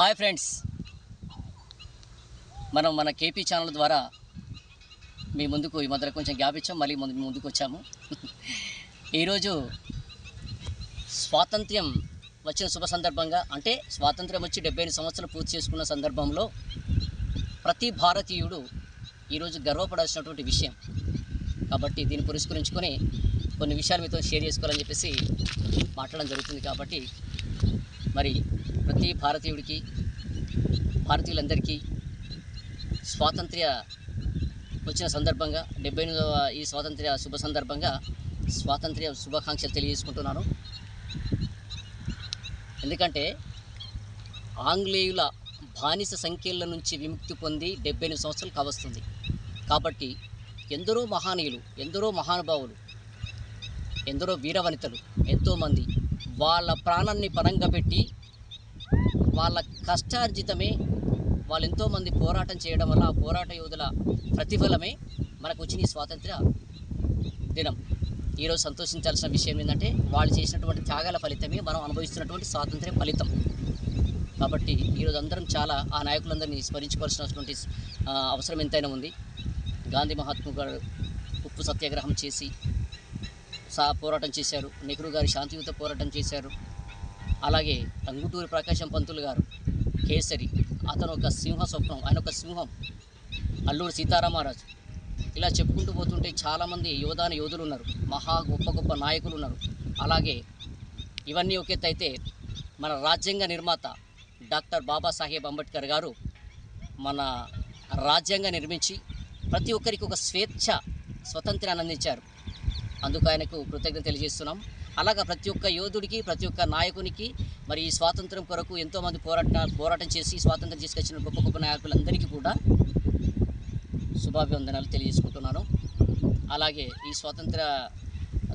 Hi friends. మనం మన KP channel ద్వారా మీ ముందుకు ఈ మధ్యలో కొంచెం గ్యాప్ ఇచ్చాం మళ్ళీ ముందు ముందుకు వచ్చాము. ఈరోజు స్వాతంత్ర్యం వచ్చిన శుభ సందర్భంగా అంటే స్వాతంత్ర్యం వచ్చి డెబ్బై ఐదు సంవత్సరాలు పూర్తి చేసుకున్న సందర్భంలో ప్రతి భారతీయుడు ఈరోజు గర్వపడాల్సినటువంటి విషయం. కాబట్టి దీన్ని పురస్కరించుకొని కొన్ని విషయాలు మీతో షేర్ చేసుకోవాలని చెప్పేసి మాట్లాడడం జరుగుతుంది కాబట్టి మరి ప్రతి భారతీయుడికి భారతీయులందరికీ స్వాతంత్ర్య వచ్చిన సందర్భంగా డెబ్బై ఎనిమిదవ ఈ స్వాతంత్ర్య శుభ సందర్భంగా స్వాతంత్ర్య శుభాకాంక్షలు తెలియజేసుకుంటున్నాను. ఎందుకంటే ఆంగ్లేయుల బానిస సంఖ్యల నుంచి విముక్తి పొంది డెబ్బై ఎనిమిది సంవత్సరాలు కావస్తుంది. కాబట్టి ఎందరో మహానీయులు ఎందరో మహానుభావులు ఎందరో వీరవనితలు ఎంతోమంది వాళ్ళ ప్రాణాన్ని పరంగా పెట్టి వాళ్ళ కష్టార్జితమే వాళ్ళు ఎంతోమంది పోరాటం చేయడం వల్ల ఆ పోరాట యోధుల ప్రతిఫలమే మనకు వచ్చిన ఈ స్వాతంత్ర దినం. ఈరోజు సంతోషించాల్సిన విషయం ఏంటంటే వాళ్ళు చేసినటువంటి త్యాగాల ఫలితమే మనం అనుభవిస్తున్నటువంటి స్వాతంత్ర్య ఫలితం. కాబట్టి ఈరోజు అందరం చాలా ఆ నాయకులందరినీ స్మరించుకోవాల్సినటువంటి అవసరం ఎంతైనా ఉంది. గాంధీ మహాత్మా గారు ఉప్పు సత్యాగ్రహం చేసి సా పోరాటం చేశారు. నెహ్రూ గారు శాంతియుత పోరాటం చేశారు. అలాగే టంగుటూరి ప్రకాశం పంతులు గారు కేసరి అతను ఒక సింహ స్వప్నం ఆయన ఒక సింహం అల్లూరి సీతారామరాజు. ఇలా చెప్పుకుంటూ పోతుంటే చాలామంది యోధాన యోధులు ఉన్నారు. మహా గొప్ప గొప్ప నాయకులు ఉన్నారు. అలాగే ఇవన్నీ ఒక మన రాజ్యాంగ నిర్మాత డాక్టర్ బాబాసాహెబ్ అంబేద్కర్ గారు మన రాజ్యాంగం నిర్మించి ప్రతి ఒక్కరికి ఒక స్వేచ్ఛ స్వతంత్రాన్ని అందించారు. అందుకు ఆయనకు కృతజ్ఞత తెలియజేస్తున్నాం. అలాగా ప్రతి ఒక్క యోధుడికి ప్రతి ఒక్క నాయకునికి మరి ఈ స్వాతంత్రం కొరకు ఎంతోమంది పోరాట పోరాటం చేసి స్వాతంత్రం తీసుకొచ్చిన గొప్ప గొప్ప నాయకులందరికీ కూడా శుభాభివందనాలు తెలియజేసుకుంటున్నాను. అలాగే ఈ స్వాతంత్ర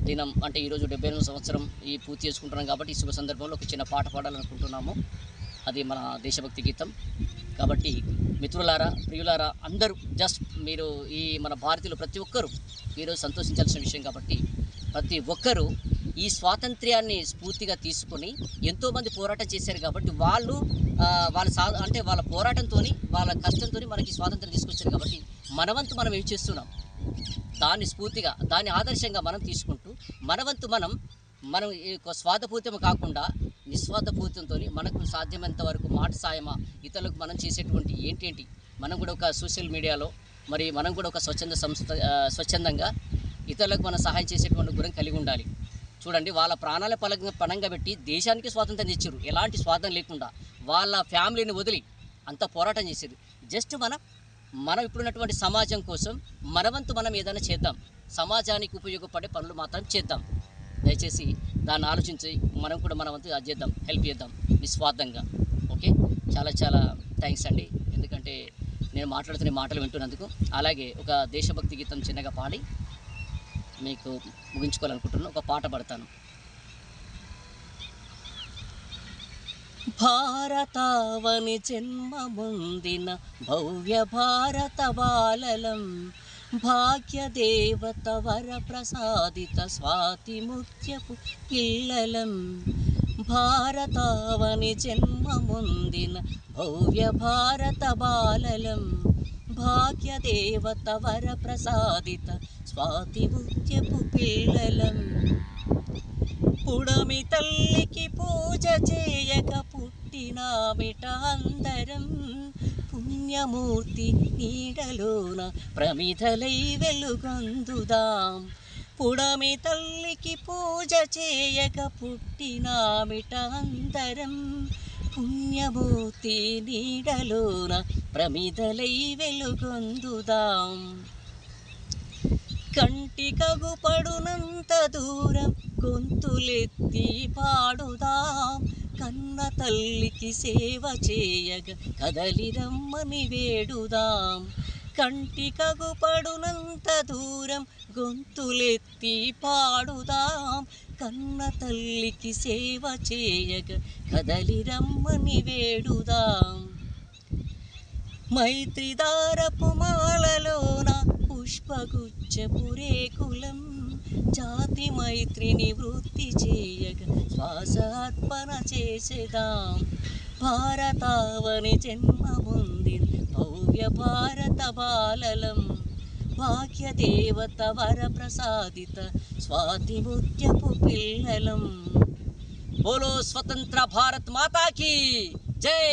దినం అంటే ఈరోజు డెబ్బై ఎనిమిది సంవత్సరం ఈ పూర్తి చేసుకుంటున్నాం కాబట్టి ఈ శుభ సందర్భంలో ఒక చిన్న పాట పాడాలనుకుంటున్నాము. అది మన దేశభక్తి గీతం. కాబట్టి మిత్రులారా ప్రియులారా అందరూ జస్ట్ మీరు ఈ మన భారతీయులు ప్రతి ఒక్కరూ ఈరోజు సంతోషించాల్సిన విషయం కాబట్టి ప్రతి ఒక్కరూ ఈ స్వాతంత్ర్యాన్ని స్ఫూర్తిగా తీసుకొని ఎంతోమంది పోరాటం చేశారు కాబట్టి వాళ్ళు వాళ్ళ సా అంటే వాళ్ళ పోరాటంతో వాళ్ళ కష్టంతో మనకి స్వాతంత్రం తీసుకొచ్చారు కాబట్టి మనవంతు మనం ఏం చేస్తున్నాం? దాన్ని స్ఫూర్తిగా దాన్ని ఆదర్శంగా మనం తీసుకుంటూ మనవంతు మనం మనం ఈ యొక్క కాకుండా నిస్వార్థపూరితంతో మనకు సాధ్యమైనంత వరకు మాట సాయమా ఇతరులకు మనం చేసేటువంటి ఏంటేంటి? మనం కూడా ఒక సోషల్ మీడియాలో మరి మనం కూడా ఒక స్వచ్ఛంద సంస్థ స్వచ్ఛందంగా ఇతరులకు మనం సహాయం చేసేటువంటి గురం కలిగి ఉండాలి. చూడండి వాళ్ళ ప్రాణాల పలంగా పణంగా పెట్టి దేశానికి స్వాతంత్రం తెచ్చారు ఎలాంటి స్వార్థం లేకుండా వాళ్ళ ఫ్యామిలీని వదిలి అంత పోరాటం చేసేది. జస్ట్ మనం మనం ఇప్పుడున్నటువంటి సమాజం కోసం మనవంతు మనం ఏదైనా చేద్దాం. సమాజానికి ఉపయోగపడే పనులు మాత్రం చేద్దాం. దయచేసి దాన్ని ఆలోచించి మనం కూడా మనం వంతు అది చేద్దాం హెల్ప్ చేద్దాం నిస్వార్థంగా. ఓకే చాలా చాలా థ్యాంక్స్ అండి. ఎందుకంటే నేను మాట్లాడుతున్న మాటలు వింటున్నందుకు. అలాగే ఒక దేశభక్తి గీతం చిన్నగా పాడి మీకు ముగించుకోవాలనుకుంటున్నాను. ఒక పాట పడతాను. భారతావని జన్మముందిన భవ్య భారత బాలలం భాగ్యదేవత వర ప్రసాదిత స్వాతి ముఖ్యపు పిల్లలం భారతావని జన్మముందిన భవ్య భారత బాలలం భాగ్యదేవత వర ప్రసాదిత స్వాతి ముఖ్యపు పిల్లలం పుడమి తల్లికి పూజ చేయక పుట్టినామిట అందరం పుణ్యమూర్తి నీడలోన ప్రమిదలై వెలుగొందుదాం. పుడమి తల్లికి పూజ చేయక పుట్టినామిట అందరం పుణ్యమూర్తి నీడలోన ప్రమిదలై వెలుగొందుదాం. కంటి కగుపడునంత దూరం గొంతులెత్తి పాడుదాం. కన్న తల్లికి సేవ చేయగ కదలిరమ్మని వేడుదాం. కంటి కగుపడునంత దూరం గొంతులెత్తి పాడుదాం. కన్న తల్లికి సేవ చేయగ కదలిరమ్మని వేడుదాం. మైత్రిదారపు మాలలోన పుష్పగుచ్చపు రేకులం జాతి మైత్రిని వృత్తి చేయగా శ్వాస చేసేదాం. భారతావని జన్మ పొందిన భవ్య భారత బాలలం. భాగ్య దేవత వర ప్రసాదిత స్వాతి ముత్యపు పిల్లలం. బోలో స్వతంత్ర భారత్ మాతాకి జై!